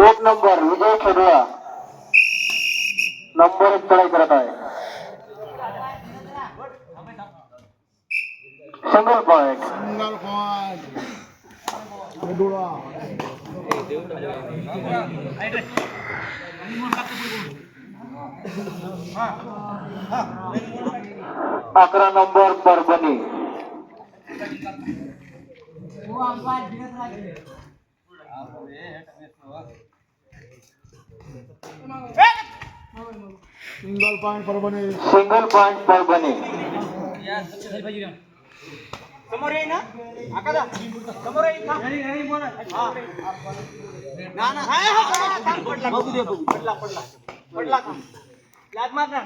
एक नंबर विजय खेडुआ नंबर एक चढाई करत आहे सिंगल पॉइंट सिंगल पॉइंट मेडुळा अकरा नंबर परभणी સિંગલ પોઈન્ટ પર બને સિંગલ પોઈન્ટ પર બને તમારે ના આકાદા તમારે ના ના હા હા પડલા પડલા પડલા પડલા કામ લાગ માર ના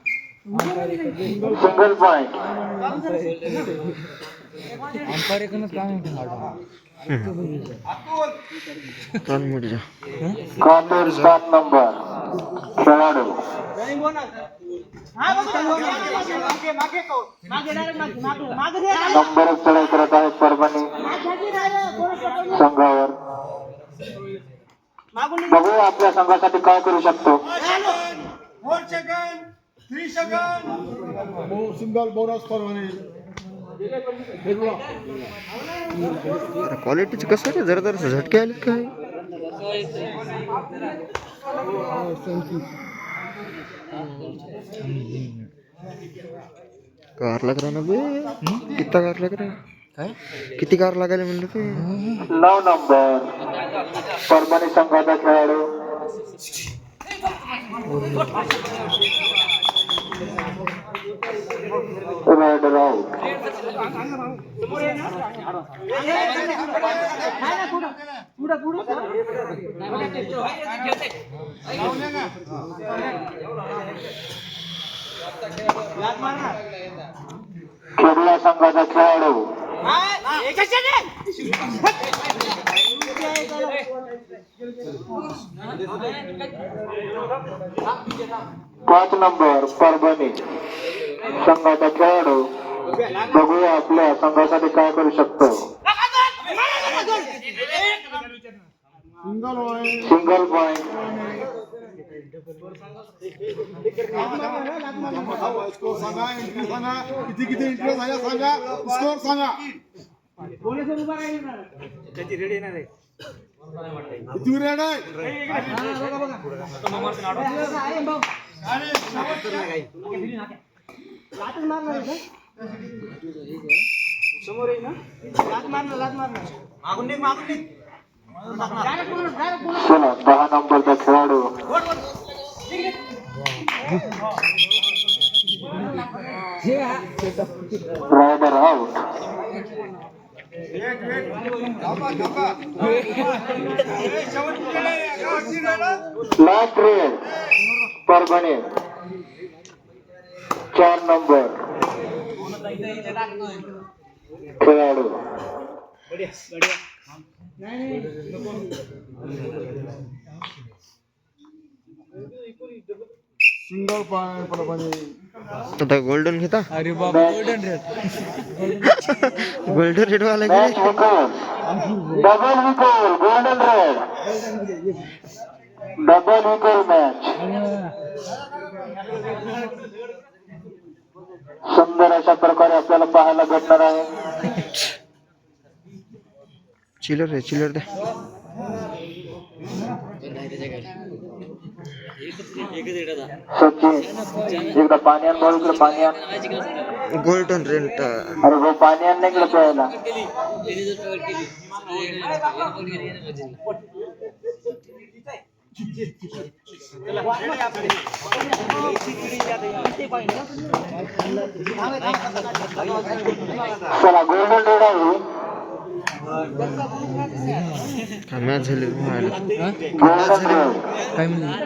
मागे रे. नंबर चढाई करत आहे परभणी? संघावर. बघू आपल्या संघासाठी काय करू शकतो सिंगल बोनस परभणी क्वालिटीचं कसं रे? जरा जरा झटके आले काय कार लाग रहा ना बे. किती कार लाग रहा किती कार लागायला म्हणलं ते? नऊ नंबर. परभणी संघाचा खेळाडू. Red round. क्रीडा संघाचा खेळाडू पाच नंबर परभणी संघाचा खेळाडू बघूया आपल्या संघासाठी काय करू शकतो. Single point single point score सांगा एंट्री सांगा किती किती एंट्री झाल्या सांगा स्कोर सांगा पोलीस उभा राहिला ना. किती रेड आहे आहे. लाथच मारणार आहे का? समोर येई ना. लाथ मारणार लाथ मारणार. मागून निघ मागून चला दहा नंबरचा खेळाडू. Raider out last raid Parbhani. চার नंबर খেলাড়ু सिंगल पाणी पडा पाणी आता गोल्डन घेता अरे बाप गोल्डन रेड गोल्डन रेड वाला की डबल विकर गोल्डन रेड डबल विकर मॅच सुंदर अशा प्रकारे आपल्याला पाहायला भेटणार आहे. चिलर रे चिलर द्या सचिन एकदा पाणी आण भाऊ इकडे पाणी आण गोल्डन रेड अरे भाऊ पाणी आण नाही इकडे प्यायला. चला गोल्डन रेड आहे. काय मॅच झाली? रेड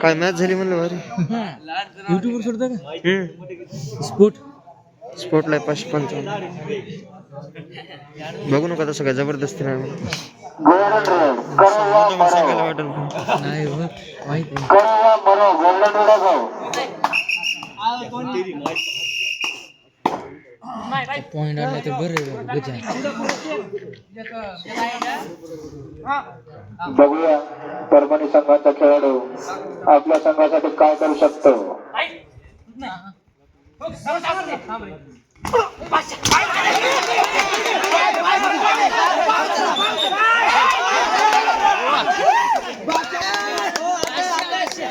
काय मॅच झाली म्हणलं भारी? युट्यूबवर सोडता का? स्पोर्ट स्पोर्टला आहे पाचशे पंचावन्न. बघू नका तसं काय जबरदस्ती नाही सांगायला मरो. वाटेल पण. करो पॉइंट आला तर बरं जाऊ बघूया परभणी संघाचा खेळाडू आपल्या संघासाठी काय करू शकतो?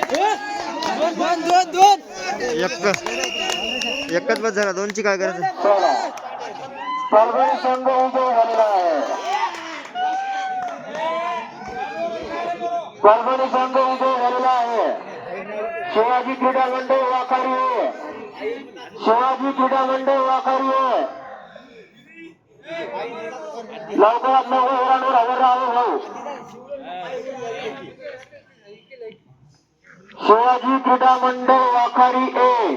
दोन दोन दोन एक एकच बस झाला दोनची काय करायचं? संघ उभा झालेला आहे. परभणी संघ उभा झालेला आहे. शिवाजी क्रीडा मंडळ वाखारी शिवाजी क्रीडा मंडळ वाखारी लवकरात लवकर शिवाजी क्रीडा मंडळ वाखारी ए